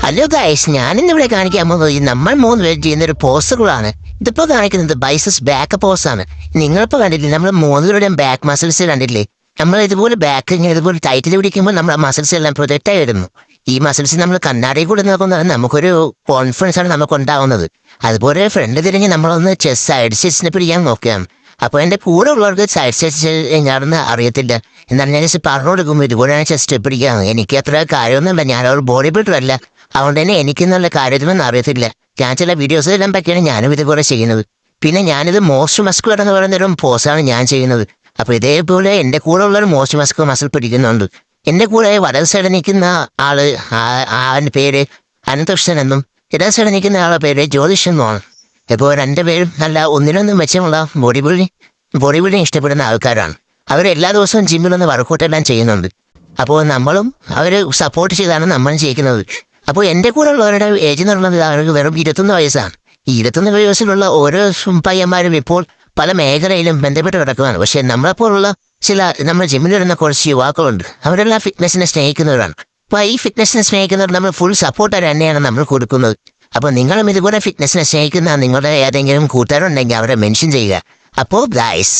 Hello guys ഞാനിന്നിവിടെ കാണിക്കാൻ പോകുന്നത് നമ്മൾ മൂന്ന് പേര് ചെയ്യുന്ന ഒരു പോസ്റ്ററുകളാണ് ഇതിപ്പോ കാണിക്കുന്നത് ബൈസസ് ബാക്ക് പോസ് ആണ്. നിങ്ങളിപ്പോ കണ്ടില്ലേ നമ്മൾ മൂന്നുപേരുടെയും ബാക്ക് മസിൽസ് കണ്ടില്ലേ നമ്മൾ ഇതുപോലെ ബാക്ക് ഇങ്ങനെ ഇതുപോലെ ടൈറ്റിൽ പിടിക്കുമ്പോൾ നമ്മൾ മസിൽസ് എല്ലാം പ്രൊജക്റ്റ് ആയിരുന്നു ഈ മസിൽസ് നമ്മൾ കണ്ണാടി കൂടെ നോക്കുന്നത് നമുക്കൊരു കോൺഫിഡൻസ് ആണ് നമുക്ക് ഉണ്ടാവുന്നത്. അതുപോലെ ഫ്രണ്ട് തിരിഞ്ഞ് നമ്മളൊന്ന് ചെസ് സൈഡ് ചെസ്സിനെ പിടിക്കാൻ നോക്കുകയാണ്. അപ്പോൾ എന്റെ കൂടെ ഉള്ളവർക്ക് സൈഡ് ചെസ് ഞാനൊന്ന് അറിയത്തില്ല. എന്നാൽ ഞാൻ പറഞ്ഞു കൊടുക്കുമ്പോൾ ഇതുപോലെയാണ് ചെസ്റ്റ് പിടിക്കുകയാണ് എനിക്ക് അത്ര കാര്യമൊന്നുമില്ല. ഞാനൊരു ബോഡി ബിൽഡർ അല്ല. അതുകൊണ്ട് തന്നെ എനിക്കെന്നുള്ള കാര്യത്തിലൊന്നും അറിയത്തില്ല. ഞാൻ ചില വീഡിയോസ് എല്ലാം പറ്റിയാണ് ഞാനും ഇതുപോലെ ചെയ്യുന്നത്. പിന്നെ ഞാനിത് മോസ്റ്റ് മസ്ക് എന്ന് പറയുന്ന ഒരു ഞാൻ ചെയ്യുന്നത്. അപ്പോൾ ഇതേപോലെ എന്റെ കൂടെ ഉള്ളൊരു മോസ്റ്റ് മസ്ക് മസിൽ പിടിക്കുന്നുണ്ട്. എന്റെ കൂടെ വലത് സൈഡിൽ നിൽക്കുന്ന ആൾ ആന്റെ പേര് അനന്തകൃഷ്ണൻ എന്നും ഇടത് സൈഡിൽ നിൽക്കുന്ന ആളുടെ പേര് ജ്യോതിഷ് എന്നുമാണ്. ഇപ്പോൾ രണ്ടുപേരും നല്ല ഒന്നിനൊന്നും മെച്ചമുള്ള ബോഡി ബിൽഡിംഗ് ബോഡി ബിൽഡിംഗ് ഇഷ്ടപ്പെടുന്ന ആൾക്കാരാണ്. അവർ എല്ലാ ദിവസവും ജിമ്മിലൊന്ന് വർക്കൗട്ട് എല്ലാം ചെയ്യുന്നുണ്ട്. അപ്പോൾ നമ്മളും അവർ സപ്പോർട്ട് ചെയ്താണ് നമ്മളും ചെയ്യിക്കുന്നത്. അപ്പോൾ എന്റെ കൂടെ ഉള്ളവരുടെ ഏജ് എന്ന് പറയുന്നത് അവർക്ക് വെറും ഇരുപത്തൊന്ന് വയസ്സാണ്. ഈ ഇരുപത്തൊന്ന് വയസ്സിലുള്ള ഓരോ പയ്യന്മാരും ഇപ്പോൾ പല മേഖലയിലും ബന്ധപ്പെട്ട് കിടക്കുകയാണ് പക്ഷേ നമ്മളെപ്പോലുള്ള ചില നമ്മുടെ ജിമ്മിൽ വരുന്ന കുറച്ച് യുവാക്കളുണ്ട്. അവരെല്ലാം ഫിറ്റ്നസിനെ സ്നേഹിക്കുന്നവരാണ്. അപ്പോൾ ഈ ഫിറ്റ്നസിനെ സ്നേഹിക്കുന്നവർ നമ്മൾ ഫുൾ സപ്പോർട്ട് തന്നെയാണ് നമ്മൾ കൊടുക്കുന്നത്. അപ്പോൾ നിങ്ങളും ഇതുപോലെ ഫിറ്റ്നസിനെ സ്നേഹിക്കുന്ന നിങ്ങളുടെ ഏതെങ്കിലും കൂട്ടുകാരുണ്ടെങ്കിൽ അവരെ മെൻഷൻ ചെയ്യുക. അപ്പോൾ ഗൈസ്